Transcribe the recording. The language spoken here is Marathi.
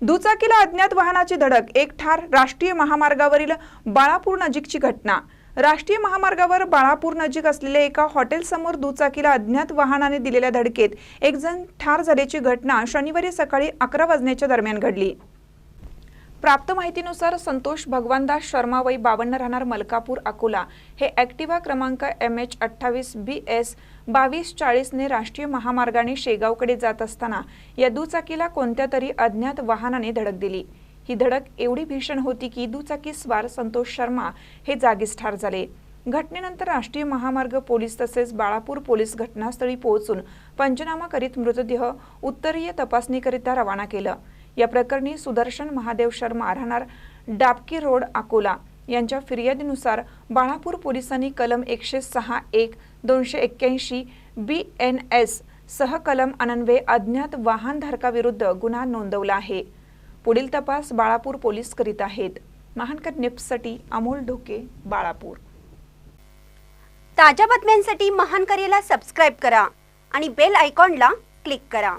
दुचाकीला अज्ञात वाहनाची धडक एक ठार राष्ट्रीय महामार्गावरील बाळापूर नजीकची घटना. राष्ट्रीय महामार्गावर बाळापूर नजीक असलेल्या एका हॉटेलसमोर दुचाकीला अज्ञात वाहनाने दिलेल्या धडकेत एक जण ठार झाल्याची घटना शनिवारी सकाळी अकरा वाजण्याच्या दरम्यान घडली. प्राप्त माहितीनुसार संतोष भगवानदास शर्मा वय बावन्न राहणार मलकापूर अकोला. हे ॲक्टिवा क्रमांक एम एच अठ्ठावीस बी एस बावीस चाळीसने राष्ट्रीय महामार्गाने शेगावकडे जात असताना या दुचाकीला कोणत्या तरी अज्ञात वाहनाने धडक दिली. ही धडक एवढी भीषण होती की दुचाकी स्वार संतोष शर्मा हे जागीच ठार झाले. घटनेनंतर राष्ट्रीय महामार्ग पोलीस तसेच बाळापूर पोलीस घटनास्थळी पोहोचून पंचनामा करीत मृतदेह उत्तरीय तपासणीकरिता रवाना केलं. या प्रकरणी सुदर्शन महादेव शर्मा राहणार डाबकी रोड अकोला. यांच्या फिर्यादीनुसार बाळापूर पोलिसांनी कलम एकशे सहा एक दोनशे एक्क्याऐंशी बी एन एस सह कलम अनन्वे अज्ञात वाहनधारकाविरुद्ध गुन्हा नोंदवला आहे. पुढील तपास बाळापूर पोलीस करीत आहेत. महानकर निप्ससाठी अमोल ढोके बाळापूर. ताज्या बातम्यांसाठी महानकरेला सबस्क्राईब करा आणि बेल आयकॉनला क्लिक करा.